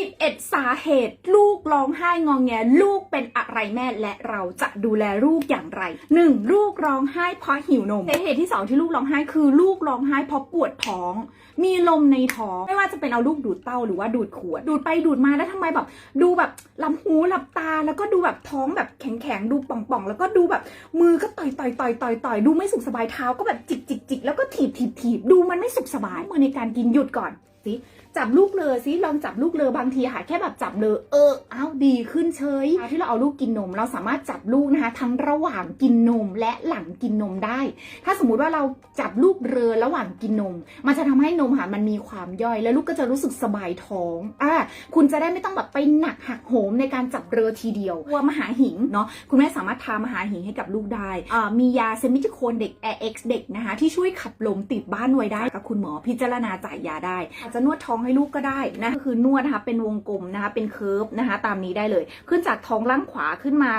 11 สาเหตุ ลูกร้องไห้งองแง ลูกเป็นอะไรแม่และเราจะดูแลลูกอย่างไร 1. ลูกร้องไห้เพราะหิวนมสาเหตุที่ 2 ที่ลูกร้องไห้คือลูกร้องไห้เพราะปวดท้อง มีลมในท้อง ไม่ว่าจะเป็นเอาลูกดูดเต้าหรือว่าดูดขวด ดูดไปดูดมาแล้วทำไมแบบดูแบบลำหูหลับตาแล้วก็ดูแบบท้องแบบแข็งๆดูป่องๆ แล้วก็ดูแบบมือก็ต่อยต่อยต่อยต่อยต่อยดูไม่สุขสบายเท้าก็แบบจิกจิกจิกแล้วก็ถีบถีบถีบดูมันไม่สุขสบายมือในการกินหยุดก่อนสิจับลูกเลยสิลองจับลูกเลยบางทีค่ะแค่แบบจับเลยเอออ้าวดีขึ้นเฉยที่เราเอาลูกกินนม เราสามารถจับลูกนะคะ ทั้งระหว่างกินนมและหลังกินนมได้ ถ้าสมมุติว่าเราจับลูกเรือระหว่างกินนม มันจะทำให้นมค่ะมันมีความย่อย แล้วลูกก็จะรู้สึกสบายท้องอ่าคุณจะได้ไม่ต้องแบบไปหนักหักโหมในการจับเรือทีเดียวตัวมหาหิงเนาะคุณแม่สามารถทามหาหิงให้กับลูกได้อ่ามียาเซมิจิโคนเด็ก Air X เด็กนะคะที่ช่วยขับลมติดบ้านไว้ได้กับคุณหมอพิจารณาจ่ายยาได้อาจจะนวดท้องให้ลูกก็ได้นะก็คือนวดนะคะเป็นวงกลมนะคะเป็นเคิร์ฟนะคะตามนี้ได้เลย ขึ้นจากท้องล่างขวาขึ้นมา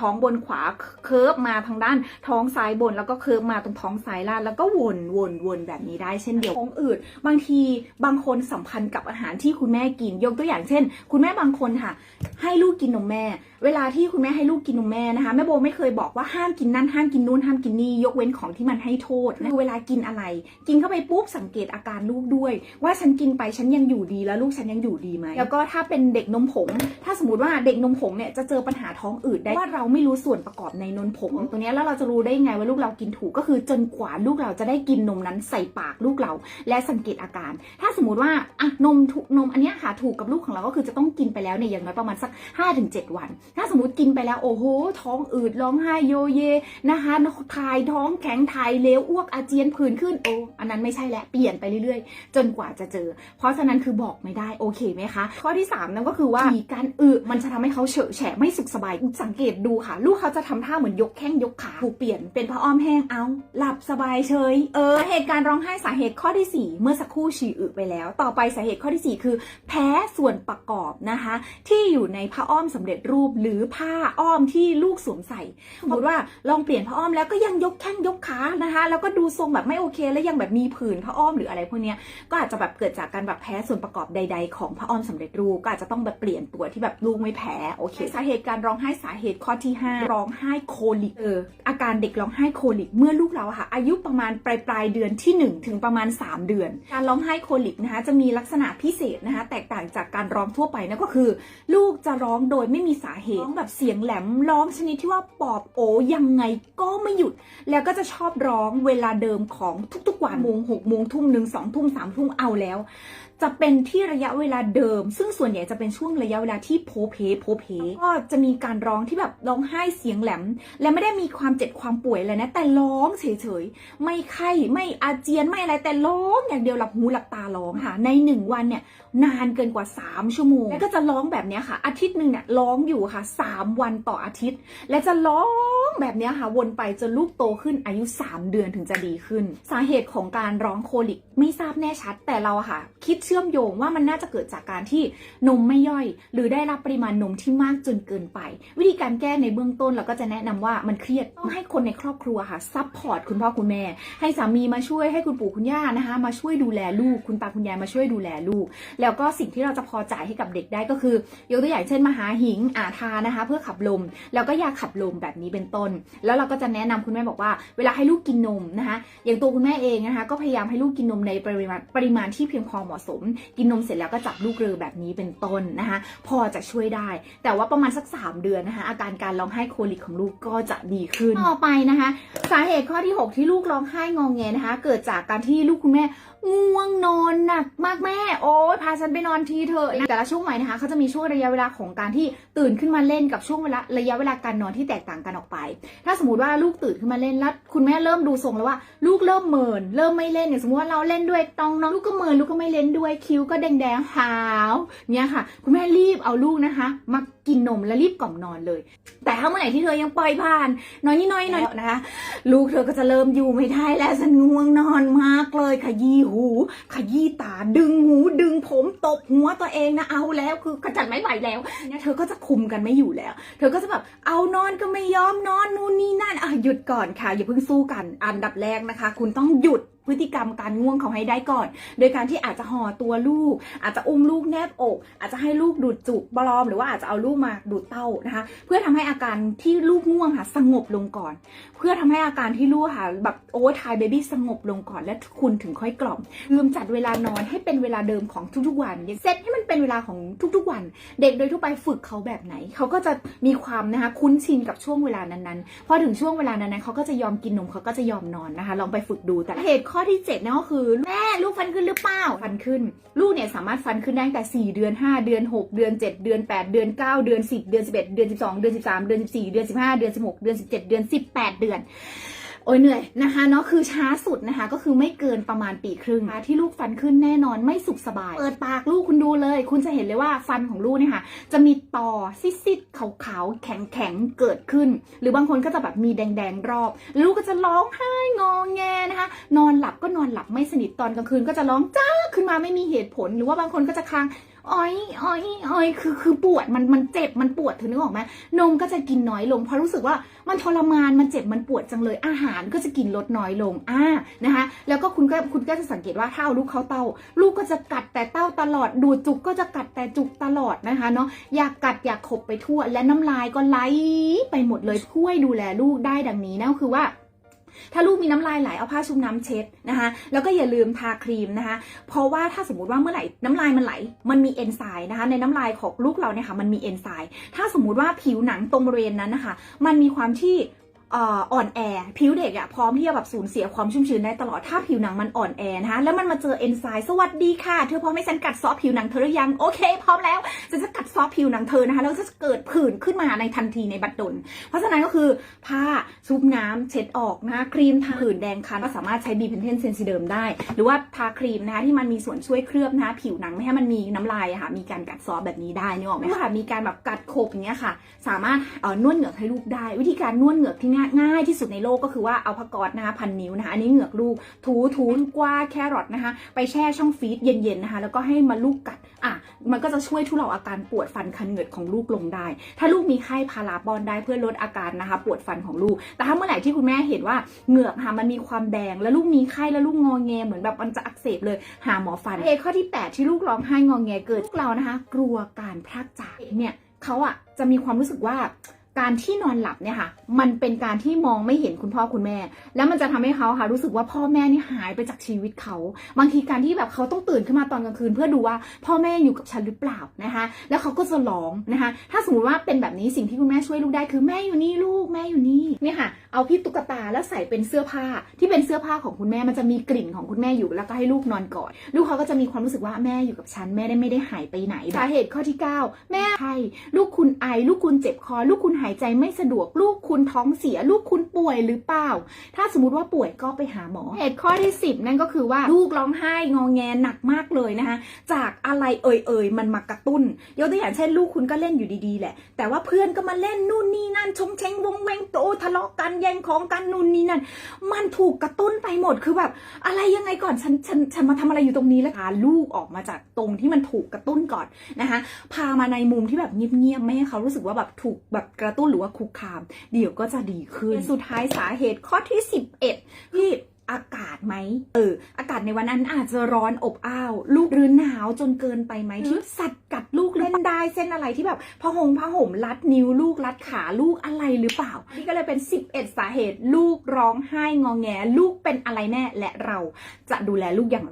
ท้องบนขวาเคิร์ฟมาทางด้านท้องซ้ายบน แล้วก็เคิร์ฟมาตรงท้องซ้ายล่างแล้วก็วนวนวนแบบนี้ได้เช่นเดียวท้องอืดบางทีบางคนสัมพันธ์กับอาหารที่คุณแม่กินยกตัวอย่างเช่น คุณแม่บางคนค่ะ ให้ลูกกินนมแม่เวลาที่คุณแม่ให้ลูกกินนมแม่นะคะแม่โบไม่เคยบอกว่าห้ามกินนั่นห้ามกินนู่นห้ามกินนี่ยกเว้นของที่มันให้โทษนะเวลากินอะไร กินเข้าไปปุ๊บสังเกตอาการลูกด้วย ว่าฉันกินไปฉันยังอยู่ดีแล้วลูกฉันยังอยู่ดีไหมแล้วก็ถ้าเป็นเด็กนมผง ถ้าสมมติว่าเด็กนมผงเนี่ยจะเจอปัญหาท้องอืดได้ว่าเราไม่รู้ส่วนประกอบในนมผงตรงนี้แล้วเราจะรู้ได้ไงว่าลูกเรากินถูกก็คือจนกว่าลูกเราจะได้กินนมนั้นใส่ปากลูกเรา และสังเกตอาการ ถ้าสมมติว่าอะนมถูกนมอันนี้ค่ะถูกกับลูกของเราก็คือจะต้องกินไปแล้วเนี่ยอย่างน้อยประมาณสัก 5-7 วันถ้าสมมติกินไปแล้วโอ้โห ท้องอืดร้องไห้โยเยนะคะถ่ายท้องแข็งถ่ายเลวอ้วกอาเจียนผื่นขึ้นโอ้อันนั้นไม่ใช่แหล้วเปลี่ยนไปเรื่อยๆ จนกว่าจะเจอ เพราะฉะนั้นคือบอกไม่ได้โอเคไหมคะ ข้อที่3นั่นก็คือว่ามีการอึมันจะทำให้เขาเฉอะแฉะไม่สุขสบายสังเกตดูค่ะ ลูกเขาจะทำท่าเหมือนยกแข้งยกขาถูกเปลี่ยนเป็นผ้าอ้อมแห้งเอาหลับสบายเฉยเออเหตุการณ์ร้องไห้สาเหตุข้อทีสี่4 เมื่อสักครู่ฉี่อึไปแล้ว ต่อไปสาเหตุข้อทีสี่4 คือ แพ้ส่วนประกอบนะคะ ที่อยู่ในผ้าอ้อมสำเร็จรูปหรือผ้าอ้อมที่ลูกสวมใส่สมมติว่าลองเปลี่ยนผ้าอ้อมแล้วก็ยังยกแข้งยกขานะคะ แล้วก็ดูทรงแบบไม่โอเค แล้วยังแบบมีผื่นผ้าอ้อมหรืออะไรพวกเนี้ยก็อาจจะแบบเกิดจากการแบบแพ้ส่วนประกอบใด ๆ ของผ้าอ้อมสำเร็จรูปก็อาจจะต้องแบบเปลี่ยนตัวที่แบบลูกไม่แพ้โอเคสาเหตุการร้องไห้สาเหตุข้อที่ 5 ร้องไห้โคลิกเอออาการเด็กร้องไห้โคลิกเมื่อลูกเราอะค่ะ อายุประมาณปลายปลายๆเดือนที่ 1 ถึงประมาณ 3 เดือน การร้องไห้โคลิกนะคะจะมีลักษณะพิเศษนะคะแตกต่างจากการร้องทั่วไปนั่นก็คือ ลูกจะร้องโดยไม่มีสาเหตุร้องแบบเสียงแหลมร้องชนิดที่ว่าปอบโอยังไงก็ไม่หยุด แล้วก็จะชอบร้องเวลาเดิมของทุกๆวันโมงหกโมงทุ่มหนึ่งสองทุ่มสามทุ่มเอาแล้วจะเป็นที่ระยะเวลาเดิม ซึ่งส่วนใหญ่จะเป็นช่วงระยะเวลาที่โพเพโพเพก็จะมีการร้องที่แบบร้องไห้เสียงแหลม และไม่ได้มีความเจ็บความป่วยอะไรนะ แต่ร้องเฉยๆ ไม่ไข้ไม่อาเจียนไม่อะไรแต่ร้องอย่างเดียวหลับหูหลับตาร้องค่ะ ในหนึ่งวันเนี่ยนานเกินกว่า 3 ชั่วโมง แล้วก็จะร้องแบบนี้ค่ะ อาทิตย์หนึ่งเนี่ยร้องอยู่ค่ะ 3 วันต่ออาทิตย์ และจะร้อง แบบนี้ค่ะวนไปจนลูกโตขึ้นอายุ 3 เดือนถึงจะดีขึ้น สาเหตุของการร้องโคลิกไม่ทราบแน่ชัด แต่เราค่ะ คิดเชื่อมโยงว่ามันน่าจะเกิดจากการที่นมไม่ย่อย หรือได้รับปริมาณนมที่มากจนเกินไป วิธีการแก้ในเบื้องต้นเราก็จะแนะนำว่ามันเครียดต้องให้คนในครอบครัวค่ะซัพพอร์ตคุณพ่อคุณแม่ ให้สามีมาช่วยให้คุณปู่คุณย่านะคะ มาช่วยดูแลลูก คุณตาคุณยายมาช่วยดูแลลูก แล้วก็สิ่งที่เราจะพอจ่ายให้กับเด็กได้ก็คือยกตัวอย่างเช่นมหาหิงอาทานะคะ เพื่อขับลม แล้วก็ยาขับลมแบบนี้เป็นต้นแล้วเราก็จะแนะนำคุณแม่บอกว่าเวลาให้ลูกกินนมนะคะอย่างตัวคุณแม่เองนะคะก็พยายามให้ลูกกินนมในปริมาณปริมาณที่เพียงพอเหมาะสม กินนมเสร็จแล้วก็จับลูกเรือแบบนี้เป็นต้นนะคะพอจะช่วยได้ แต่ว่าประมาณสัก 3 เดือนนะคะอาการการร้องไห้โคลิกของลูกก็จะดีขึ้นต่อไปนะคะ สาเหตุข้อที่ 6 ที่ลูกร้องไห้งองแงนะคะ เกิดจากการที่ลูกคุณแม่ง่วงนอน หนักมากแม่ โอ๊ยพาฉันไปนอนทีเถอะแต่ละช่วงวัยนะคะเขาจะมีช่วงระยะเวลาของการที่ตื่นขึ้นมาเล่นกับช่วงเวลาระยะเวลาการนอนที่แตกต่างกันออกไป ถ้าสมมติว่าลูกตื่นขึ้นมาเล่นแล้วคุณแม่เริ่มดูทรงแล้วว่า ลูกเริ่มเมิน เริ่มไม่เล่นอย่างสมมติว่าเราเล่นด้วยตองน้องลูกก็เมินลูกก็ไม่เล่นด้วยคิ้วก็แดงแดงๆหาวเนี่ยค่ะ คุณแม่รีบเอาลูกนะคะ มากินนมและรีบกล่อมนอนเลย แต่ถ้าเมื่อไหร่ที่เธอยังปล่อยผ่าน น้อยนิดน้อยน่อยนะคะ ลูกเธอก็จะเริ่มอยู่ไม่ได้แล้วฉันง่วงนอนมากเลยขยี้หูขยี้ตาดึงหูดึงผมตบหัวตัวเองนะเอาแล้วคือกระจัดไม่ไหวแล้วเนี่ยเธอก็จะคุมกันไม่อยู่แล้ว เธอก็จะแบบเอานอนก็ไม่ยอมนอนนู่นนี่นั่นอะหยุดก่อนค่ะอย่าเพิ่งสู้กันอันดับแรกนะคะ คุณต้องหยุด พฤติกรรมการง่วงเขาให้ได้ก่อน โดยการที่อาจจะห่อตัวลูก อาจจะอุ้มลูกแนบอก อาจจะให้ลูกดูดจุกบลอมหรือว่าอาจจะเอาลูกมาดูดเต้านะคะ เพื่อทำให้อาการที่ลูกง่วงค่ะสงบลงก่อน เพื่อทำให้อาการที่ลูกค่ะแบบโอ้ทายเบบี้สงบลงก่อน และคุณถึงค่อยกล่อมลืมจัดเวลานอนให้เป็นเวลาเดิมของทุกๆวันเซตให้มันเป็นเวลาของทุกๆวัน เด็กโดยทั่วไปฝึกเขาแบบไหน เขาก็จะมีความนะคะคุ้นชินกับช่วงเวลานั้นๆพอถึงช่วงเวลานั้นๆเขาก็จะยอมกินนมเขาก็จะยอมนอนนะคะลองไปฝึกดูแต่เหตุข้อข้อที่7เนี่ยก็คือแม่ลูกฟันขึ้นหรือเปล่าฟันขึ้น ลูกเนี่ยสามารถฟันขึ้นได้ตั้งแต่ 4 เดือน 5 เดือน 6 เดือน 7 เดือน 8 เดือน 9 เดือน 10 เดือน 11 เดือน 12 เดือน 13 เดือน 14 เดือน 15 เดือน 16 เดือน 17 เดือน 18 เดือน โอ้ยเหนื่อยนะคะเนาะคือช้าสุดนะคะ ก็คือไม่เกินประมาณปีครึ่งที่ลูกฟันขึ้นแน่นอนไม่สุขสบาย เปิดปากลูกคุณดูเลย คุณจะเห็นเลยว่าฟันของลูกเนี่ยค่ะ จะมีต่อซิดๆขาวๆแข็งๆเกิดขึ้น หรือบางคนก็จะแบบมีแดงๆรอบ ลูกก็จะร้องไห้งองแงนะคะ นอนหลับก็นอนหลับไม่สนิทตอนกลางคืนก็จะร้องจ้าขึ้นมาไม่มีเหตุผล หรือว่าบางคนก็จะค้าง อ้อยอ้อยอ้อยคือคือปวดมันมันเจ็บมันปวดเธอนึกออกไหมนมก็จะกินน้อยลงเพราะรู้สึกว่ามันทรมานมันเจ็บมันปวดจังเลยอาหารก็จะกินลดน้อยลงอ่านะคะ แล้วก็คุณก็คุณก็จะสังเกตว่าถ้าเอาลูกเข้าเต้า ลูกก็จะกัดแต่เต้าตลอดดูดจุกก็จะกัดแต่จุกตลอดนะคะเนาะอยากกัดอยากขบไปทั่ว และน้ำลายก็ไหลไปหมดเลยช่วยดูแลลูกได้ดังนี้นะคือว่า ถ้าลูกมีน้ำลายไหลเอาผ้าชุบน้ำเช็ดนะคะ แล้วก็อย่าลืมทาครีมนะคะ เพราะว่าถ้าสมมติว่าเมื่อไหร่น้ำลายมันไหล มันมีเอนไซม์นะคะ ในน้ำลายของลูกเราเนี่ยค่ะมันมีเอนไซม์ถ้าสมมติว่าผิวหนังตรงบริเวณนั้นนะคะ มันมีความที่ อ่อนแอ ผิวเด็กอะพร้อมที่จะแบบสูญเสียความชุ่มชื้นได้ตลอดถ้าผิวหนังมันอ่อนแอนะคะแล้วมันมาเจอเอนไซม์สวัสดีค่ะ เธอพร้อมให้ฉันกัดซาะผิวหนังเธอหรือยังโอเค พร้อมแล้วฉันจะกัดซาะผิวหนังเธอนะคะแล้วจะเกิดผื่นขึ้นมาในทันทีในบัดดล เพราะฉะนั้นก็คือผ้าชุบน้ำเช็ดออกนะคะครีมทาผื่นแดงคันก็สามารถใช้บีเพนเทนเซนซิเดิมได้ หรือว่าทาครีมนะคะที่มันมีส่วนช่วยเคลือบนะคะผิวหนังไม่ให้มันมีน้ำลายค่ะมีการกัดซอแบบนี้ได้นึกออกไหมคะมีการแบบกัดโขบอย่างเงี้ยค่ะ สามารถเอ่อนวดเหงือกให้ลูกได้ วิธีการนวดเหงือกที่ง่ายง่ายที่สุดในโลกก็คือว่าเอาผ้าก๊อซนะคะพันนิ้วนะคะอันนี้เหงือกลูกถูถูกว่าแครอทนะคะ ไปแช่ช่องฟรีซเย็นๆนะคะ แล้วก็ให้มาลูกกัดอะมันก็จะช่วยทุเลาอาการปวดฟันคันเหงือกของลูกลงได้ ถ้าลูกมีไข้พาราบอนได้เพื่อลดอาการนะคะ ปวดฟันของลูก แต่ถ้าเมื่อไหร่ที่คุณแม่เห็นว่าเหงือกค่ะมันมีความแดงแล้วลูกมีไข้แล้วลูกงอแงเหมือนแบบมันจะอักเสบเลยหาหมอฟันเอข้อที่ 8 ที่ลูกร้องไห้งอแงเกิดลูกเรานะคะ กลัวการพลากจากเด็กเนี่ยเขาอะจะมีความรู้สึกว่า การที่นอนหลับเนี่ยค่ะ มันเป็นการที่มองไม่เห็นคุณพ่อคุณแม่ แล้วมันจะทำให้เขาค่ะ รู้สึกว่าพ่อแม่นี่หายไปจากชีวิตเขา บางทีการที่แบบเขาต้องตื่นขึ้นมาตอนกลางคืน เพื่อดูว่าพ่อแม่อยู่กับฉันหรือเปล่านะคะ แล้วเขาก็จะร้องนะคะ ถ้าสมมติว่าเป็นแบบนี้สิ่งที่คุณแม่ช่วยลูกได้คือแม่อยู่นี่ลูกแม่อยู่นี่เนี่ยค่ะ เอาพี่ตุ๊กตาแล้วใส่เป็นเสื้อผ้าที่เป็นเสื้อผ้าของคุณแม่มันจะมีกลิ่นของคุณแม่อยู่ แล้วก็ให้ลูกนอนกอดลูกเขาก็จะมีความรู้สึกว่าแม่อยู่กับฉันแม่ได้ไม่ได้หายไปไหนสาเหตุข้อที่ 9 แม่ไข้ลูกคุณไอลูกคุณเจ็บคอลูกคุณหายายใจไม่สะดวกลูกคุณท้องเสีย ลูกคุณป่วยหรือเปล่า ถ้าสมมติว่าป่วยก็ไปหาหมอเหตุข้อที่ 10 นั่นก็คือว่าลูกร้องไห้งอแงหนักมากเลยนะคะจากอะไรเอ่ยๆมันมากระตุ้น ยกตัวอย่างเช่น ลูกคุณก็เล่นอยู่ดีๆแหละ แต่ว่าเพื่อนก็มาเล่นนู่นนี่นั่นชงเชงวงเวงโตทะเลาะกันแย่งของกันนู่นนี่นั่น มันถูกกระตุ้นไปหมดคือแบบ อะไรยังไงก่อนฉันฉันฉันมาทำอะไรอยู่ตรงนี้แล้วพาลูกออกมาจากตรงที่มันถูกกระตุ้นก่อนนะคะพามาในมุมที่แบบเงียบๆไม่ให้เขารู้สึกว่าแบบถูกแบบกระตุ้นหรือว่าคุกคาม เดี๋ยวก็จะดีขึ้น สุดท้ายสาเหตุข้อที่ 11ที่อากาศไหม เออ อากาศในวันนั้นอาจจะร้อนอบอ้าว ลูกหรือหนาวจนเกินไปไหมที่สัตว์กัดลูกเล่นได้เส้นอะไรที่แบบผ้าหงผ้าห่มรัดนิ้วลูกรัดขาลูกอะไรหรือเปล่า นี่ก็เลยเป็น 11 สาเหตุ ลูกร้องไห้งอแง ลูกเป็นอะไรแน่และเราจะดูแลลูกอย่าง